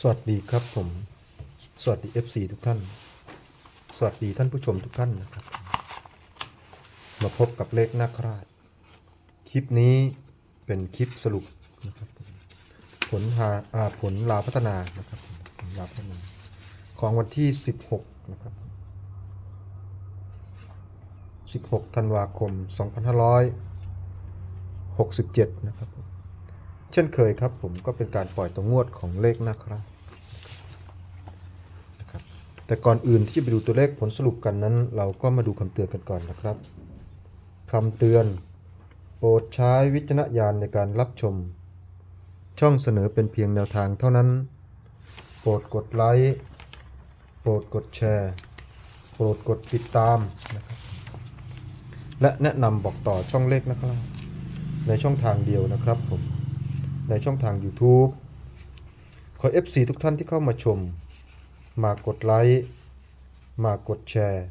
สวัสดีครับผม สวัสดี FC ทุกท่าน สวัสดีท่านผู้ชมทุกท่านนะครับ มาพบกับเลขนาคราช คลิปนี้เป็นคลิปสรุปนะครับผลหาอาผลลาพัฒนานะครับผลลาพัฒนา ของวันที่ 16 นะครับ 16 ธันวาคม 2567 นะครับผม เช่นเคยครับผมก็เป็นการปล่อยตัวงวดของเลขนะครับนะครับ แต่ก่อนอื่นที่จะไปดูตัวเลขผลสรุปกันนั้น เราก็มาดูคำเตือนกันก่อนนะครับคำเตือน โปรดใช้วิจารณญาณในการรับชม ช่องเสนอเป็นเพียงแนวทางเท่านั้น โปรดกดไลค์โปรดกดแชร์ โปรดกดติดตามนะครับและแนะนำบอกต่อช่องเลขนะครับในช่องทางเดียวนะครับผม ในช่องทาง YouTube ขอ FC ทุกท่านที่เข้ามาชม มากดไลค์ มากดแชร์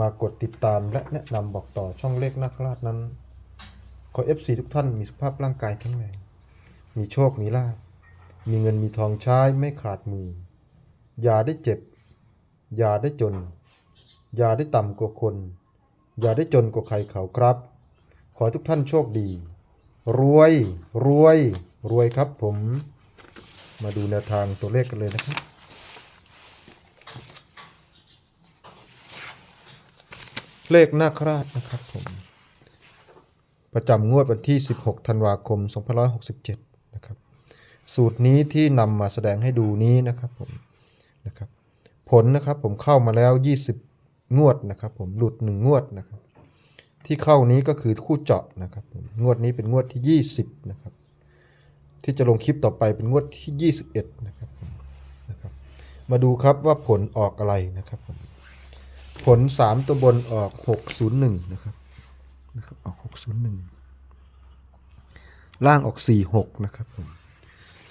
มากดติดตามและแนะนำบอกต่อช่องเลขนักลาดนั้น ขอ FC ทุกท่านมีสุขภาพร่างกายแข็งแรง มีโชค มีลาภ มีเงินมีทองใช้ไม่ขาดมือ อย่าได้เจ็บ อย่าได้จน อย่าได้ต่ำกว่าคน อย่าได้จนกว่าใครเขาครับ ขอทุกท่านโชคดี รวย รวย รวยครับผมมาดูแนวทางตัวเลขกันเลยนะครับ เลขนาคราดนะครับผม ประจำงวดวันที่ 16 ธันวาคม 2567 นะครับ สูตรนี้ที่นำมาแสดงให้ดูนี้นะครับผมนะครับ ผลนะครับผมเข้ามาแล้ว 20 งวดนะครับผมหลุด 1 งวดนะครับ ที่เข้านี้ก็คือคู่เจาะนะครับผมงวดนี้เป็นงวดที่ 20 นะครับ ที่จะลงคลิปต่อไปเป็นงวดที่ 21นะครับนะครับ มาดูครับว่าผลออกอะไรนะครับผล 3 ตัวบนออก 601นะครับนะครับออก 601 ล่างออก 46 นะครับผม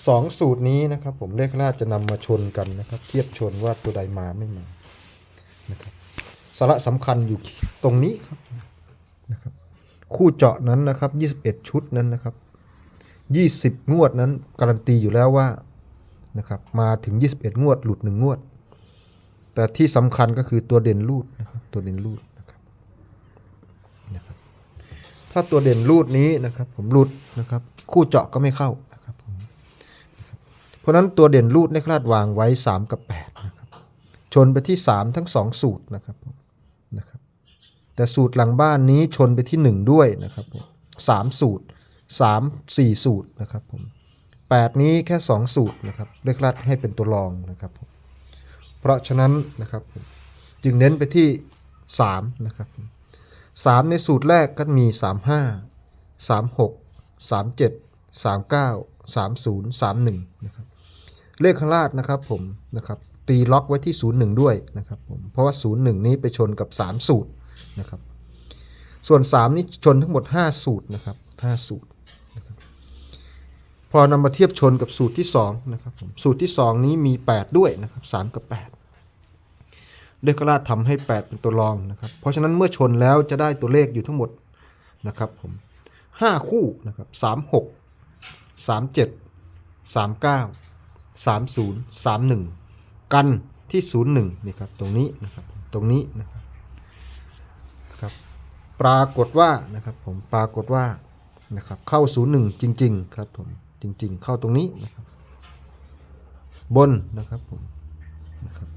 สองสูตรนี้นะครับ ผมเลขราจะนำมาชนกันนะครับ เทียบชนว่าตัวใดมาไม่มานะครับสาระสำคัญอยู่ตรงนี้ครับนะครับ คู่เจาะนั้นนะครับ 21 ชุดนั้นนะครับ 20 งวดนั้นการันตีอยู่แล้วว่านะครับมาถึง 21 งวด หลุด 1 งวด แต่ที่สำคัญก็คือตัวเด่นรูดนะครับตัวเด่นรูดนะครับนะครับ ถ้าตัวเด่นรูดนี้นะครับผมรูดนะครับคู่เจาะก็ไม่เข้านะครับผมนะบเพราะนั้นตัวเด่นรูดในคลาดวางไว้ 3 กับ8นะครับชนไปที่ 3 ทั้ง 2 สูตรนะครับนะครับแต่สูตรหลังบ้านนี้ชนไปที่ 1 ด้วยนะครับสามสูตร 3 4 สูตรนะครับผม8นี้แค่ 2 สูตรนะครับเลขลัดให้เป็นตัวรองนะครับผมเพราะฉะนั้นนะครับจึงเน้นไปที่ 3 นะครับผม3ในสูตรแรกก็มี 35 36 37 39 30 31นะครับเลขข้างล่างนะครับผมนะครับตีล็อกไว้ที่ 01 ด้วยนะครับผมเพราะว่า 01 นี้ไปชนกับ 3 สูตรนะครับส่วน 3 นี้ชนทั้งหมด 5 สูตรนะครับ5สูตร พอนำมาเทียบชนกับสูตรที่2นะครับสูตรที่ 2 นี้มี 8 ด้วยนะครับ3กับ8เลขกราชทำให้ 8 เป็นตัวรองนะครับ เพราะฉะนั้นเมื่อชนแล้วจะได้ตัวเลขอยู่ทั้งหมดนะครับผม5คู่นะครับ36 37 39 30 31 กันที่ 01นี่ครับตรงนี้นะครับตรงนี้นะครับครับปรากฏว่านะครับผมปรากฏว่านะครับเข้าศูนย์หนึ่งจริง ๆ ครับผม จริงๆ เข้าตรงนี้นะครับ บนนะครับผมนะครับ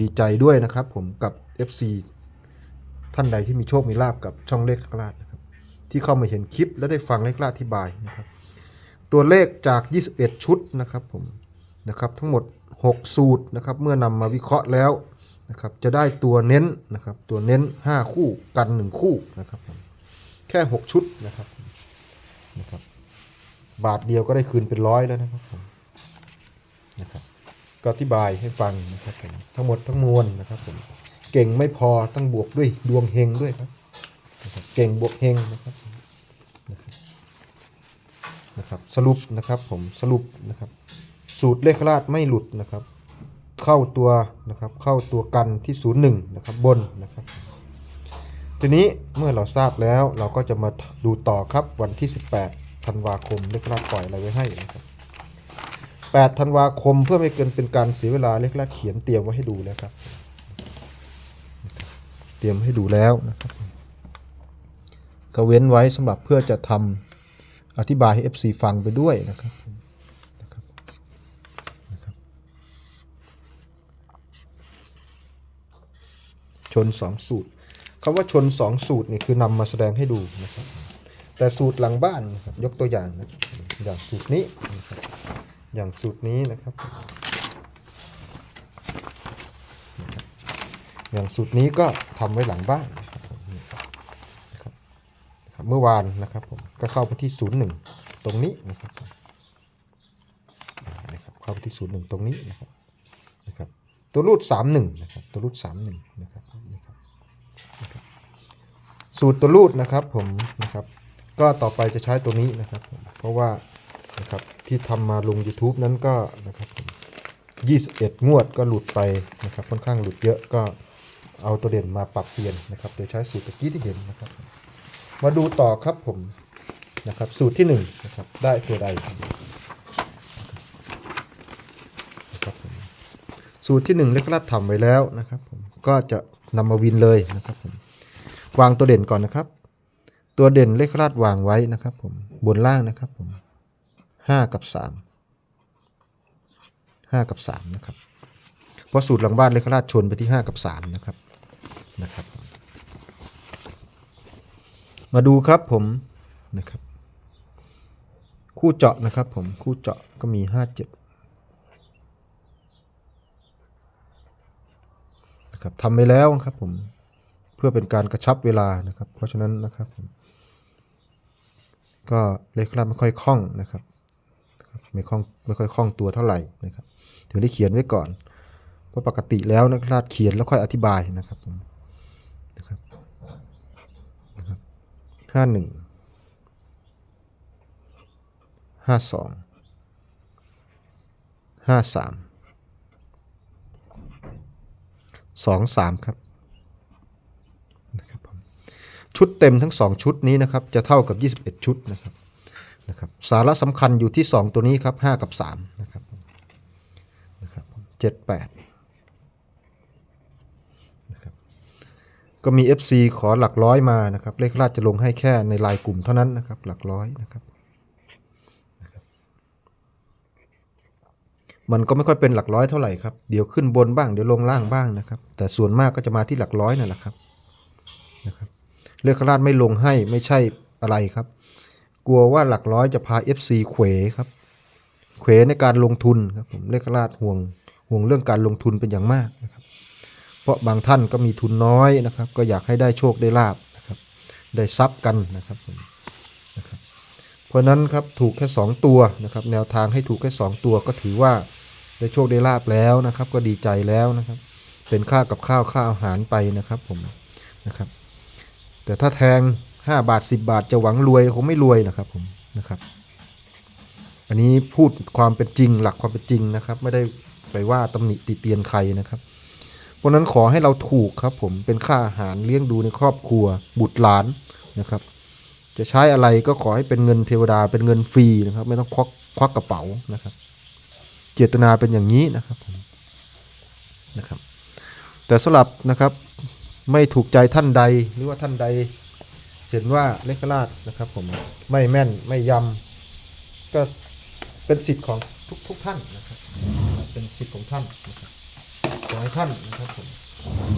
ดีใจด้วยนะครับผมกับ FC ท่านใดที่มีโชคมีลาบกับช่องเลขกลาดนะครับ ที่เข้ามาเห็นคลิปและได้ฟังเลขกลาดอธิบายนะครับ ตัวเลขจาก 21 ชุดนะครับผมนะครับทั้งหมด 6 สูตรนะครับ เมื่อนำมาวิเคราะห์แล้วนะครับ จะได้ตัวเน้นนะครับ ตัวเน้น 5 คู่กัน 1 คู่นะครับ แค่ 6 ชุดนะครับนะครับ บาทเดียวก็ได้คืนเป็นร้อยแล้วนะครับผมนะครับก็อธิบายให้ฟังนะครับผมทั้งหมดทั้งมวลนะครับผมเก่งไม่พอต้องบวกด้วยดวงเฮงด้วยครับนะครับเก่งบวกเฮงนะครับนะครับสรุปนะครับผมสรุปนะครับ สูตรเลขราชไม่หลุดนะครับ เข้าตัวนะครับเข้าตัวกันที่0 1นะครับบนนะครับทีนี้เมื่อเราทราบแล้วเราก็จะมาดูต่อครับวันที่ 18 ธันวาคมเลขราปล่อยอะไรไว้ให้นะครับ8ธันวาคมเพื่อไม่เกินเป็นการเสียเวลาเล็กและเขียนเตรียมไว้ให้ดูแล้วครับ เตรียมให้ดูแล้วนะครับก็เว้นไว้สำหรับเพื่อจะทำอธิบายให้ FC ฟังไปด้วยนะครับนะครับนะครับชน 2 สูตรคำว่าชน 2 สูตรนี่คือนำมาแสดงให้ดูนะครับ แต่สูตรหลังบ้านนะครับยกตัวอย่างนะอย่างสูตรนี้ อย่างสูตรนี้นะครับ อย่างสูตรนี้ก็ทำไว้หลังบ้านนะครับเมื่อวานนะครับผมก็เข้าไปที่ศูนย์หนึ่งตรงนี้นะครับนะครับเข้าไปที่ศูนย์หนึ่งตรงนี้นะครับนะครับตัวรูดสามหนึ่งนะครับตัวรูดสามหนึ่งนะครับนี่ครับนะครับสูตรตัวรูดนะครับผมนะครับ ก็ต่อไปจะใช้ตัวนี้นะครับ เพราะว่านะครับที่ทำมาลง YouTube นั้นก็นะครับ21 งวดก็หลุดไปนะครับค่อนข้างหลุดเยอะก็เอาตัวเด่นมาปรับเปลี่ยนนะครับโดยใช้สูตรตะกี้ที่เห็นนะครับ มาดูต่อครับผมนะครับสูตรที่1นะครับได้ตัวใดนะครับสูตรที่ 1 เล็กลัดทำไว้แล้วนะครับผมก็จะนำมาวินเลยนะครับผมวางตัวเด่นก่อนนะครับ ตัวเด่นเลขราดวางไว้นะครับผมบนล่างนะครับผมห้ากับสามห้ากับสามนะครับเพราะสูตรหลังบ้านเลขราดชนไปที่ห้ากับสามนะครับนะครับ มาดูครับผมนะครับ คู่เจาะนะครับผมคู่เจาะก็มีห้าเจ็ดนะครับทำไปแล้วครับผมเพื่อเป็นการกระชับเวลานะครับ เพราะฉะนั้นนะครับผม ก็เลขลาดไม่ค่อยคล่องนะครับ ไม่คล่องไม่ค่อยคล่องตัวเท่าไหร่นะครับถึงได้เขียนไว้ก่อนเพราะปกติแล้วนักลาดเขียนแล้วค่อยอธิบายนะครับผมนะครับนะครับห้าหนึ่งห้าสองห้าสามสองสามครับ ชุดเต็มทั้ง 2 ชุดนี้นะครับจะเท่ากับ 21 ชุดนะครับนะครับสาระสำคัญอยู่ที่ 2 ตัวนี้ครับ 5 กับ3นะครับนะครับ7 8นะครับก็มี FC ขอหลักร้อยมานะครับเลขราชจะลงให้แค่ในลายกลุ่มเท่านั้นนะครับหลักร้อยนะครับมันก็ไม่ค่อยเป็นหลักร้อยเท่าไหร่ครับ เดี๋ยวขึ้นบนบ้าง เดี๋ยวลงล่างบ้างนะครับ แต่ส่วนมากก็จะมาที่หลักร้อยนั่นแหละครับ เลขราชไม่ลงให้ไม่ใช่อะไรครับ กลัวว่าหลักร้อยจะพา FC เขวครับเขวในการลงทุนครับผมเลขราชห่วงห่วงเรื่องการลงทุนเป็นอย่างมากนะครับ เพราะบางท่านก็มีทุนน้อยนะครับ ก็อยากให้ได้โชคได้ลาบนะครับ ได้ทรัพย์กันนะครับผมนะครับ เพราะฉะนั้นครับถูกแค่ 2 ตัวนะครับ แนวทางให้ถูกแค่ 2 ตัวก็ถือว่าได้โชคได้ลาบแล้วนะครับ ก็ดีใจแล้วนะครับ เป็นค่ากับข้าวค่าอาหารไปนะครับผมนะครับ แต่ถ้าแทง 5 บาท 10 บาทจะหวังรวยคงไม่รวยนะครับผมนะครับ อันนี้พูดความเป็นจริงหลักความเป็นจริงนะครับ ไม่ได้ไปว่าตำหนิติเตียนใครนะครับ เพราะนั้นขอให้เราถูกครับผมเป็นค่าอาหารเลี้ยงดูในครอบครัว บุตรหลานนะครับ จะใช้อะไรก็ขอให้เป็นเงินเทวดาเป็นเงินฟรีนะครับ ไม่ต้องควักควักกระเป๋านะครับ เจตนาเป็นอย่างนี้นะครับนะครับ แต่สำหรับนะครับ ไม่ถูกใจท่านใดหรือว่าท่านใด เห็นว่าเลขราชนะครับ ผมไม่แม่นไม่ยำก็เป็นสิทธิ์ของทุกทุกท่านนะครับ เป็นสิทธิ์ของท่านนะครับขอให้ท่านนะครับผม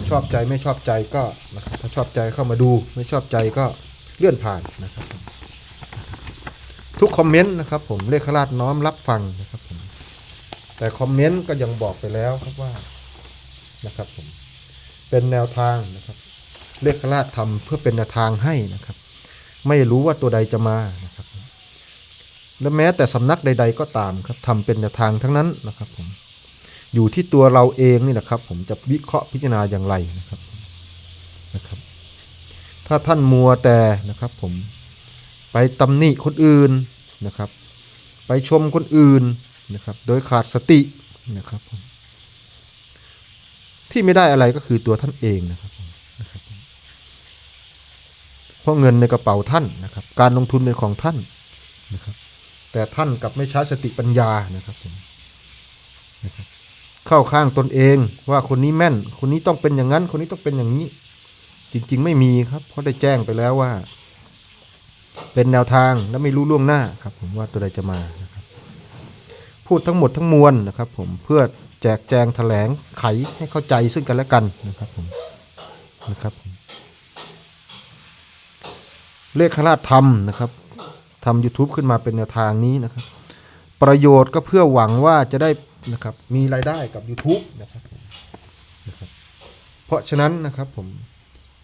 ชอบใจไม่ชอบใจก็นะครับถ้าชอบใจเข้ามาดูไม่ชอบใจก็เลื่อนผ่านนะครับ ทุกคอมเมนต์นะครับ ผมเลขราชน้อมรับฟังนะครับผมแต่คอมเมนต์ก็ยังบอกไปแล้วครับว่านะครับผม เป็นแนวทางนะครับเลขราชทำเพื่อเป็นแนวทางให้นะครับ ไม่รู้ว่าตัวใดจะมานะครับ และแม้แต่สำนักใด ๆ ก็ตามครับทำเป็นแนวทางทั้งนั้นนะครับผมอยู่ที่ตัวเราเองนี่แหละครับ ผมจะวิเคราะห์พิจารณาอย่างไรนะครับนะครับ ถ้าท่านมัวแต่นะครับ ผมไปตำหนิคนอื่นนะครับ ไปชมคนอื่นนะครับ โดยขาดสตินะครับผม ที่ไม่ได้อะไรก็คือตัวท่านเองนะครับนะครับ เพราะเงินในกระเป๋าท่านนะครับ การลงทุนเป็นของท่านนะครับ แต่ท่านกลับไม่ใช้สติปัญญานะครับผมนะครับเข้าข้างตนเองว่าคนนี้แม่น คนนี้ต้องเป็นอย่างนั้น คนนี้ต้องเป็นอย่างนี้ จริง ๆ ไม่มีครับ เพราะได้แจ้งไปแล้วว่า เป็นแนวทางและไม่รู้ล่วงหน้าครับ ผมว่าตัวใดจะมานะครับ พูดทั้งหมดทั้งมวลนะครับ ผมเพื่อ แจกแจงแถลงไขให้เข้าใจซึ่งกันและกันนะครับผมนะครับ เลขราชธรรมนะครับทำ YouTube ขึ้นมาเป็นแนวทางนี้นะครับ ประโยชน์ก็เพื่อหวังว่าจะได้นะครับมีรายได้กับ YouTube นะครับนะครับเพราะฉะนั้นนะครับผม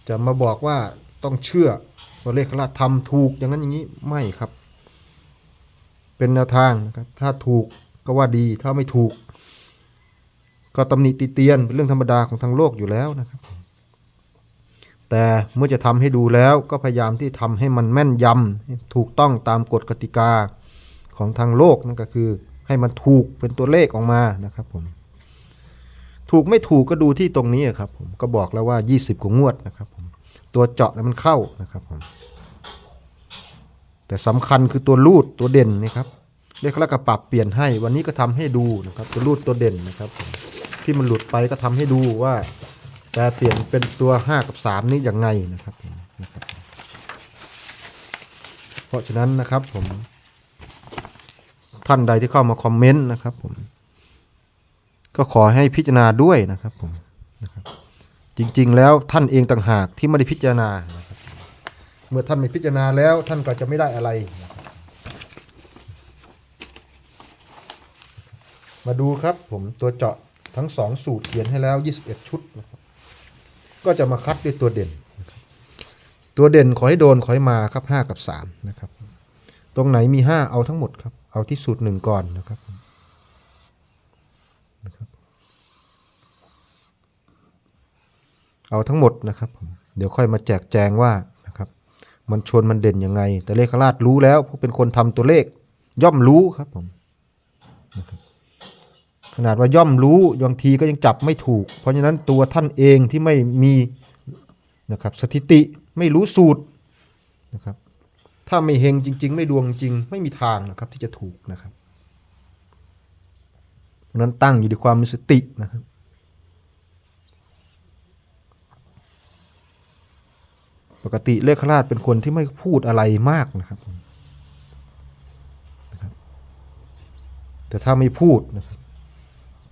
จะมาบอกว่าต้องเชื่อว่าเลขราชทำถูกอย่างนั้นอย่างนี้ไม่ครับ เป็นแนวทางนะครับถ้าถูกก็ว่าดีถ้าไม่ถูก ก็ตำหนิติเตียนเป็นเรื่องธรรมดาของทางโลกอยู่แล้วนะครับ แต่เมื่อจะทำให้ดูแล้วก็พยายามที่ทำให้มันแม่นยำให้ถูกต้องตามกฎกติกาของทางโลกนั่นก็คือ ให้มันถูกเป็นตัวเลขออกมานะครับผมถูกไม่ถูกก็ดูที่ตรงนี้ครับผมก็บอกแล้วว่า 20กว่างวดนะครับผมตัวเจาะแล้วมันเข้านะครับผมแต่สำคัญคือตัวรูดตัวเด่นนะครับเรียกแล้วก็ปรับเปลี่ยนให้วันนี้ก็ทำให้ดูนะครับตัวรูดตัวเด่นนะครับผม ที่มันหลุดไปก็ทำให้ดูว่าแต่เปลี่ยนเป็นตัว 5 กับ 3 นี้ยังไงนะครับนะครับ เพราะฉะนั้นนะครับผมท่านใดที่เข้ามาคอมเมนต์นะครับผมก็ขอให้พิจารณาด้วยนะครับผมนะครับจริงๆ แล้วท่านเองต่างหากที่ไม่ได้พิจารณานะครับเมื่อท่านไม่พิจารณาแล้วท่านก็จะไม่ได้อะไรนะครับมาดูครับผมตัวเจาะ ทั้งสองสูตรเขียนให้แล้ว 21 ชุดนะครับก็จะมาคัดด้วยตัวเด่น ตัวเด่นขอให้โดนขอให้มาครับ 5 กับ3นะครับ ตรงไหนมี 5 เอาทั้งหมดครับ เอาที่สูตรหนึ่งก่อนนะครับนะครับ เอาทั้งหมดนะครับ เดี๋ยวค่อยมาแจกแจงว่านะครับ มันชนมันเด่นยังไง แต่เลขราชรู้แล้วเพราะเป็นคนทำตัวเลขย่อมรู้ครับผมนะครับ ขนาดว่าย่อมรู้บางทีก็ยังจับไม่ถูก เพราะฉะนั้นตัวท่านเองที่ไม่มีนะครับสถิติไม่รู้สูตรนะครับถ้าไม่เฮงจริง ๆ ไม่ดวงจริง ไม่มีทางนะครับที่จะถูกนะครับเพราะนั้นตั้งอยู่ในความมีสตินะครับปกติเลขราชเป็นคนที่ไม่พูดอะไรมากนะครับนะครับแต่ถ้าไม่พูดนะครับ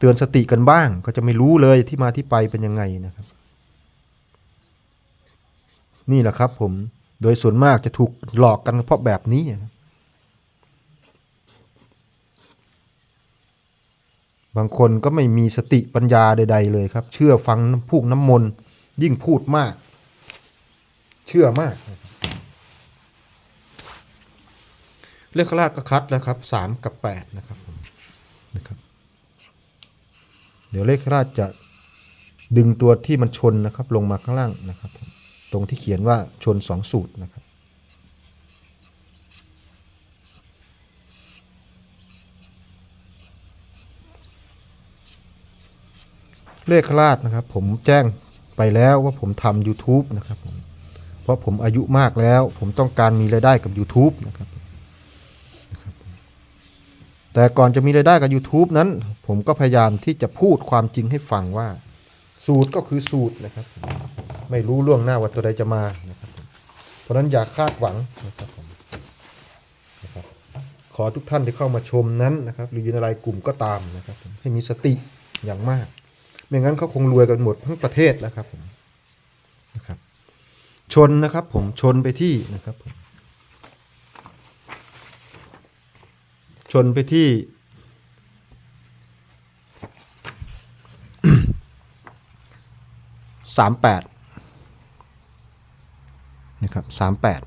เตือนสติกันบ้าง ก็จะไม่รู้เลยที่มาที่ไปเป็นยังไงนะครับ นี่แหละครับผมโดยส่วนมากจะถูกหลอกกันเพราะแบบนี้ บางคนก็ไม่มีสติปัญญาใด ๆ เลยครับ เชื่อฟังพูกน้ำมนต์ยิ่งพูดมาก เชื่อมากนะครับเลขราชก็คัดแล้วครับสามกับแปดนะครับ เดี๋ยวเลขราชจะดึงตัวที่มันชนนะครับ ลงมาข้างล่างนะครับ ตรงที่เขียนว่าชนสองสูตรนะครับเลขราชนะครับ ผมแจ้งไปแล้วว่าผมทำ YouTube นะครับผมเพราะผมอายุมากแล้ว ผมต้องการมีรายได้กับ YouTube นะครับนะครับ แต่ก่อนจะมีรายได้กับ YouTube นั้น ผมก็พยายามที่จะพูดความจริงให้ฟังว่า สูตรก็คือสูตรนะครับ ไม่รู้ล่วงหน้าว่าตัวใดจะมานะครับเพราะนั้นอย่าคาดหวังนะครับนะครับ ขอทุกท่านที่เข้ามาชมนั้นนะครับ หรืออยู่ในรายกลุ่มก็ตามนะครับ ให้มีสติอย่างมาก ไม่งั้นเขาคงรวยกันหมดทั้งประเทศแล้วครับผมนะครับ ชนนะครับผมชนไปที่นะครับผม ชนไปที่ สามแปดนะครับสามแปด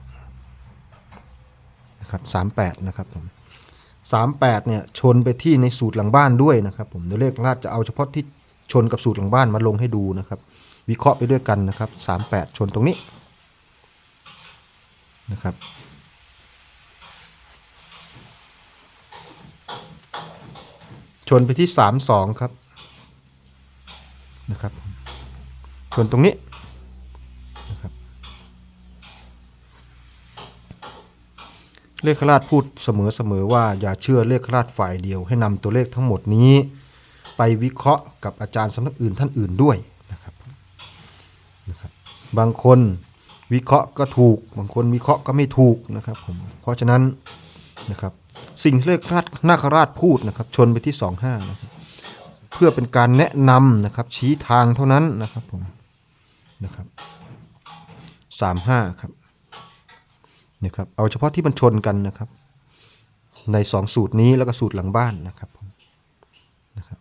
นะครับสามแปดนะครับผมสามแปดเนี่ยชนไปที่ในสูตรหลังบ้านด้วยนะครับผมเดี๋ยวเลขราชจะเอาเฉพาะที่ชนกับสูตรหลังบ้านมาลงให้ดูนะครับ วิเคราะห์ไปด้วยกันนะครับสามแปดชนตรงนี้นะครับ ชนไปที่สามสองครับนะครับส่วนตรงนี้นะครับเลขคราชพูดเสมอๆว่าอย่าเชื่อเลขคราชฝ่ายเดียว ให้นำตัวเลขทั้งหมดนี้ ไปวิเคราะห์กับอาจารย์สำนักอื่นท่านอื่นด้วยนะครับนะครับ บางคนวิเคราะห์ก็ถูก บางคนวิเคราะห์ก็ไม่ถูกนะครับผมเพราะฉะนั้นนะครับ สิ่งที่เลขราชนาคราชพูดนะครับ ชนไปที่25นะครับเพื่อเป็นการแนะนำนะครับ ชี้ทางเท่านั้นนะครับผมนะครับ35ครับนะครับ เอาเฉพาะที่มันชนกันนะครับ ใน2สูตรนี้แล้วก็สูตรหลังบ้านนะครับผมนะครับ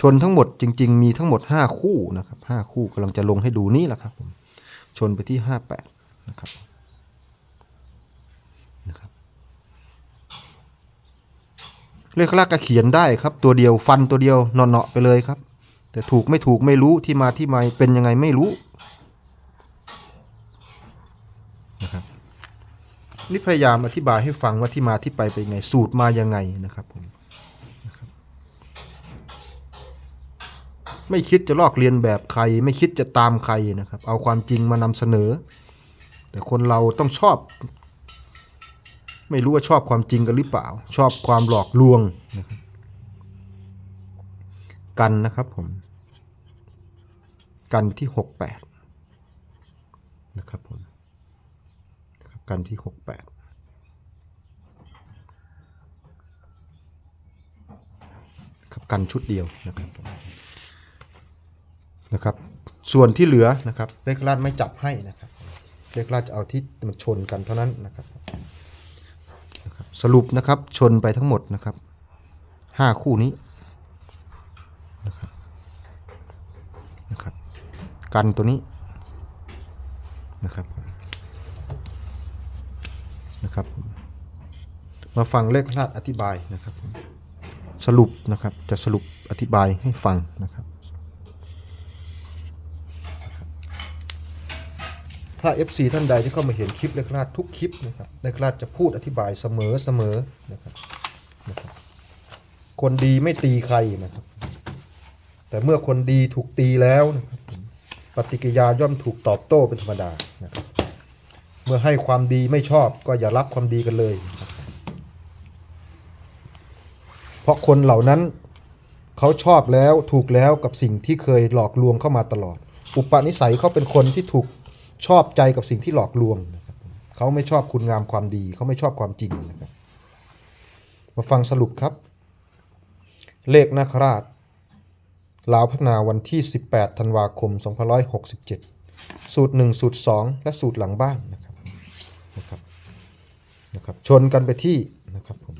ชนทั้งหมดจริง ๆ มีทั้งหมด5คู่นะครับ5คู่กำลังจะลงให้ดูนี่แหละครับผมชนไปที่58นะครับนะครับ เลขลากก็เขียนได้ครับ ตัวเดียวฟันตัวเดียวเนาะๆไปเลยครับ แต่ถูกไม่ถูกไม่รู้ที่มาที่มาเป็นยังไงไม่รู้นะครับนี่พยายามอธิบายให้ฟังว่าที่มาที่ไปเป็นยังไงสูตรมายังไงนะครับผมไม่คิดจะลอกเลียนแบบใคร ไม่คิดจะตามใครนะครับ เอาความจริงมานำเสนอ แต่คนเราต้องชอบ ไม่รู้ว่าชอบความจริงกันหรือเปล่า ชอบความหลอกลวงนะครับกันนะครับผม กันที่หกแปดนะครับผมกันที่หกแปดครับกันชุดเดียวนะครับนะครับ ส่วนที่เหลือนะครับเลขราชไม่จับให้นะครับเลขราชจะเอาที่มันชนกันเท่านั้นนะครับ สรุปนะครับชนไปทั้งหมดนะครับห้าคู่นี้นะครับนะครับกันตัวนี้นะครับนะครับมาฟังเลขราชอธิบายนะครับสรุปนะครับจะสรุปอธิบายให้ฟังนะครับ ถ้า FC ท่านใดที่เข้ามาเห็นคลิปเลขราชทุกคลิปนะครับเลขราชจะพูดอธิบายเสมอเสมอนะครับนะครับ คนดีไม่ตีใครนะครับ แต่เมื่อคนดีถูกตีแล้วนะครับปฏิกิริยาย่อมถูกตอบโต้เป็นธรรมดานะครับเมื่อให้ความดีไม่ชอบก็อย่ารับความดีกันเลย เพราะคนเหล่านั้นเขาชอบแล้วถูกแล้วกับสิ่งที่เคยหลอกลวงเข้ามาตลอด อุปนิสัยเขาเป็นคนที่ถูก ชอบใจกับสิ่งที่หลอกลวงนะครับเขาไม่ชอบคุณงามความดี เขาไม่ชอบความจริงนะครับ มาฟังสรุปครับ เลขนาคราชลาวพัฒนาวันที่ 18 ธันวาคม 2567 สูตร 1 สูตร 2 และสูตรหลังบ้านนะครับนะครับนะครับ ชนกันไปที่นะครับผม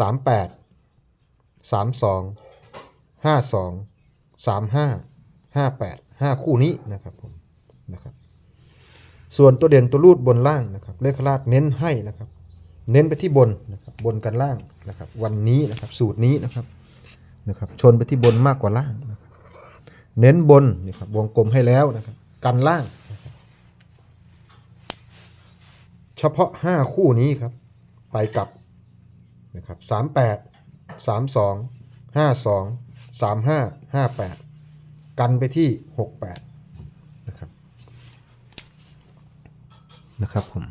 38 32 52 35 58 5 คู่นี้นะครับผมนะครับ ส่วนตัวเด่นตัวรูดบนล่างนะครับ เลขราชเน้นให้นะครับ เน้นไปที่บนนะครับบนกันล่างนะครับ วันนี้นะครับสูตรนี้นะครับนะครับ ชนไปที่บนมากกว่าล่างนะครับเน้นบนนี่ครับวงกลมให้แล้วนะครับ กันล่างเฉพาะ 5 คู่นี้ครับ ไปกลับนะครับ38 32 52 35 58 กันไปที่ 68 นะครับนะครับผม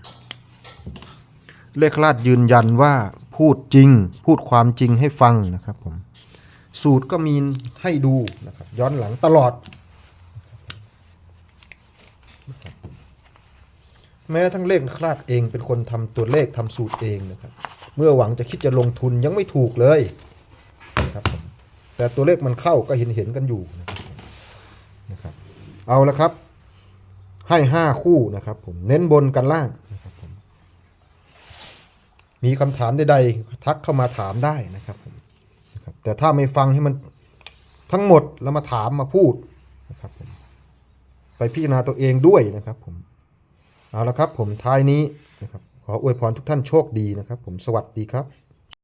เลขราชยืนยันว่าพูดจริงพูดความจริงให้ฟังนะครับผมสูตรก็มีให้ดูนะครับย้อนหลังตลอด แม้ทั้งเลขคลาดเองเป็นคนทำตัวเลขทำสูตรเองนะครับ เมื่อหวังจะคิดจะลงทุนยังไม่ถูกเลยนะครับแต่ตัวเลขมันเข้าก็เห็นเห็นกันอยู่นะ เอาละครับ ให้ห้าคู่นะครับผมเน้นบนกันล่างนะครับผมมีคำถามใดๆทักเข้ามาถามได้นะครับผมนะครับแต่ถ้าไม่ฟังให้มันทั้งหมดแล้วมาถามมาพูดนะครับผมไปพิจารณาตัวเองด้วยนะครับผมเอาละครับผมท้ายนี้นะครับขออวยพรทุกท่านโชคดีนะครับผมสวัสดีครับ